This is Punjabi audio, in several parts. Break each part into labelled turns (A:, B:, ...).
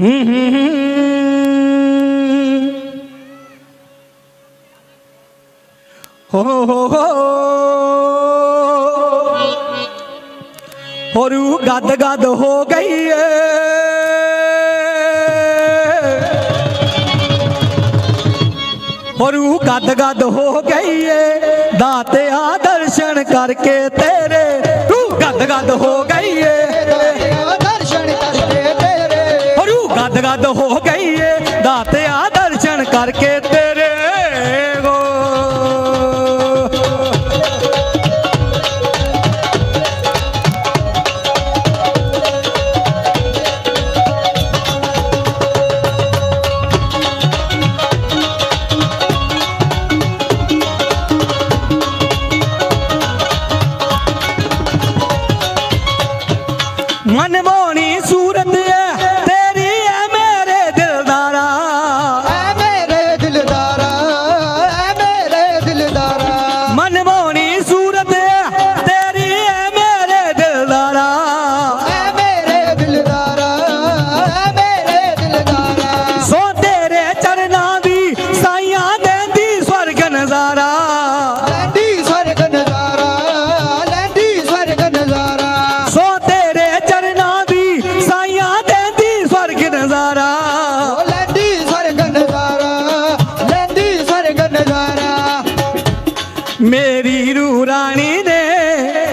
A: ਹੂੰ ਹੋ ਹੋ ਹੋ। ਹੋਰੂ ਗੱਦ ਗੱਦ ਹੋ ਗਈ ਏ। ਹੋਰੂ ਗੱਦ ਗੱਦ ਹੋ ਗਈ ਏ। ਦਾਤਿਆ ਦਰਸ਼ਨ ਕਰਕੇ ਤੇਰੇ ਤੂੰ ਗੱਦ ਗੱਦ ਹੋ ਗਈ ਏ। ਹੋ ਗਈ ਏ ਦਾਤਿਆ ਦਰਸ਼ਨ ਕਰਕੇ ਤੇ ਮੇਰੀ ਰੂ ਰਾਣੀ ਨੇ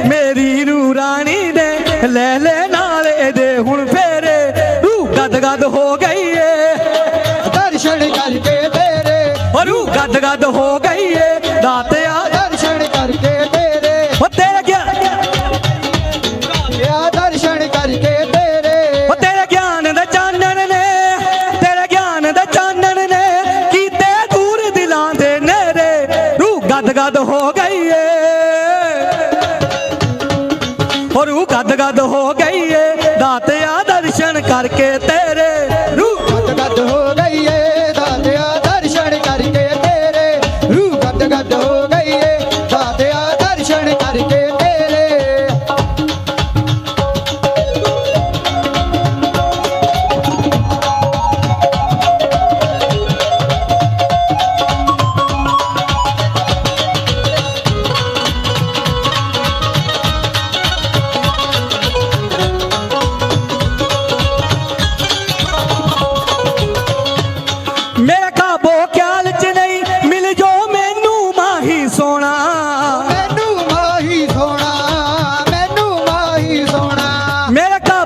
A: ਮੇਰੀ ਰੂ ਰਾਣੀ ਨੇ ਲੈ ਲੈ ਨਾਲ ਇਹਦੇ ਹੁਣ ਫੇਰੇ। ਰੂ ਗਦ ਗਦ ਹੋ ਗਈ ਏ।
B: ਦਰਸ਼ਨ ਕਰਕੇ ਤੇਰੇ
A: ਰੂ ਗਦ ਗਦ ਹੋ ਗਈ ਏ। ਗਦ ਗਦ ਹੋ ਗਈ ਏ ਉਹ ਰੂ ਗਦ ਗਦ ਹੋ ਗਈ ਏ ਦਾਤਿਆ ਦਰਸ਼ਨ ਕਰਕੇ ਤੇਰੇ
B: ਰੂਹ ਗੱਦ ਗੱਦ ਹੋ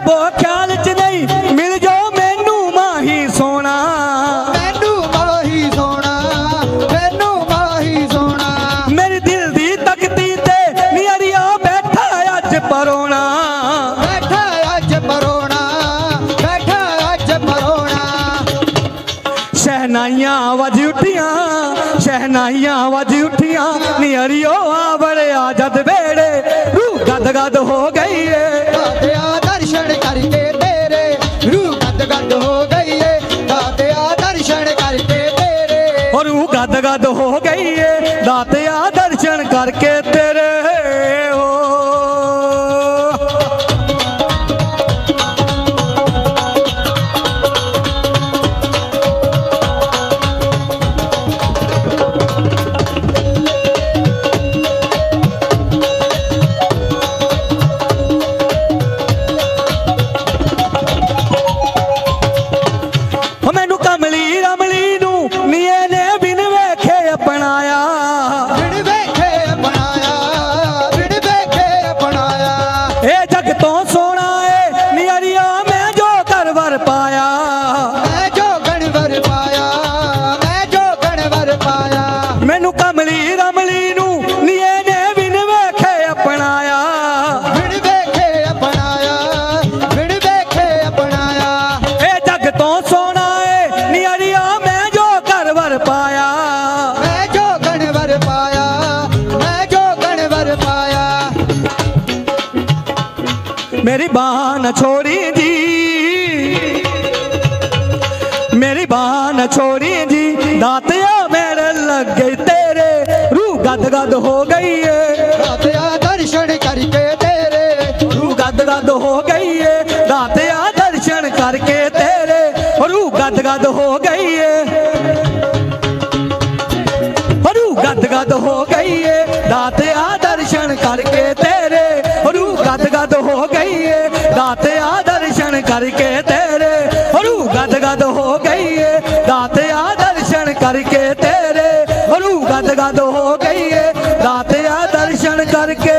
A: ਮੇਰੇ ਕਾਬੋ ਖਿਆਲ ਚ ਨਹੀਂ ਮਿਲ ਜੋ ਮੈਨੂੰ ਮਾਹੀ ਸੋਣਾ
B: ਮੈਨੂੰ ਮਾਹੀ ਸੋਣਾ ਮੈਨੂੰ ਮਾਹੀ ਸੋਣਾ
A: ਮੇਰੇ ਦਿਲ ਦੀ ਤਕਤੀ ਤੇ ਨਿਆਰੀਆ ਬੈਠਾ ਅੱਜ ਪਰੋਣਾ।
B: ਬੈਠਾ ਅੱਜ ਮਰੋਣਾ ਬੈਠਾ ਅੱਜ ਮਰੋਣਾ
A: ਸ਼ਹਿਨਾਈਆਂ ਵੱਜ ਉੱਠੀਆਂ ਸ਼ਹਿਨਾਈਆਂ ਵੱਜ ਉੱਠੀਆਂ ਨਿਆਰੀਓ ਆ ਬੜਿਆ ਜਦ ਵੇੜੇ ਰੂਹ ਗਦ ਗਦ ਹੋ ਗਈ ਏ।
B: ਕਰਕੇ ਤੇਰੇ ਰੂਹ ਗੱਦ ਗੱਦ ਹੋ ਗਈ ਏ ਦਾਤਿਆ ਦਰਸ਼ਨ ਕਰਕੇ ਤੇਰੇ
A: ਔਰ ਰੂਹ ਗੱਦ ਗੱਦ ਹੋ ਗਈ ਏ ਦਾਤਿਆ ਦਰਸ਼ਨ ਕਰਕੇ ਕਮਲੀ ਰਮਲੀ ਨੂੰ ਨੀਏ ਨੇ ਬਿਨ ਵੇਖੇ ਅਪਣਾਇਆ।
B: ਬਿਨ ਵੇਖੇ ਬਣਾਇਆ ਬਿਨ ਵੇਖੇ ਬਣਾਇਆ
A: ਇਹ ਜਗ ਤੋਂ ਸੋਹਣਾ ਏ ਨਿਆਰੀਆ ਮੈਂ ਜੋ ਕਰਵਰ ਪਾਇਆ।
B: ਮੈਂ ਜੋ ਗਣਵਰ ਪਾਇਆ ਮੈਂ ਜੋ ਗਣਵਰ ਪਾਇਆ।
A: ਮੇਰੀ ਬਾਹ ਨਾ ਛੋੜੀ ਜੀ। ਮੇਰੀ ਬਾਹ ਨਾ ਛੋੜੀ ਜੀ ਦਾਤਿਆ ਮੇਰੇ ਲੱਗੇ ਤੇਰੇ ਰੂਹ ਗਦ ਗਦ ਹੋ ਗਈ ਏ।
B: ਦਾਤਿਆ ਦਰਸ਼ਨ ਕਰਕੇ ਤੇਰੇ।
A: ਰੂਹ ਗਦ ਗਦ ਹੋ ਗਈ ਏ। ਦਾਤਿਆ ਦਰਸ਼ਨ ਕਰਕੇ ਤੇਰੇ ਰੂ ਗਦ ਗਦ ਹੋ ਗਈ ਏ। ਰੂ ਗਦ ਗਦ ਹੋ ਗਈ ਏ। ਦਾਤਿਆ ਦਰਸ਼ਨ ਕਰਕੇ ਤੇਰੇ ਰੂ ਗਦ ਗਦ ਹੋ ਗਈ ਏ। ਦਾਤਿਆ ਦਰਸ਼ਨ ਕਰਕੇ ਤੇਰੇ ਰੂ ਗਦ ਗਦ ਹੋ ਗਈ ਕਰਕੇ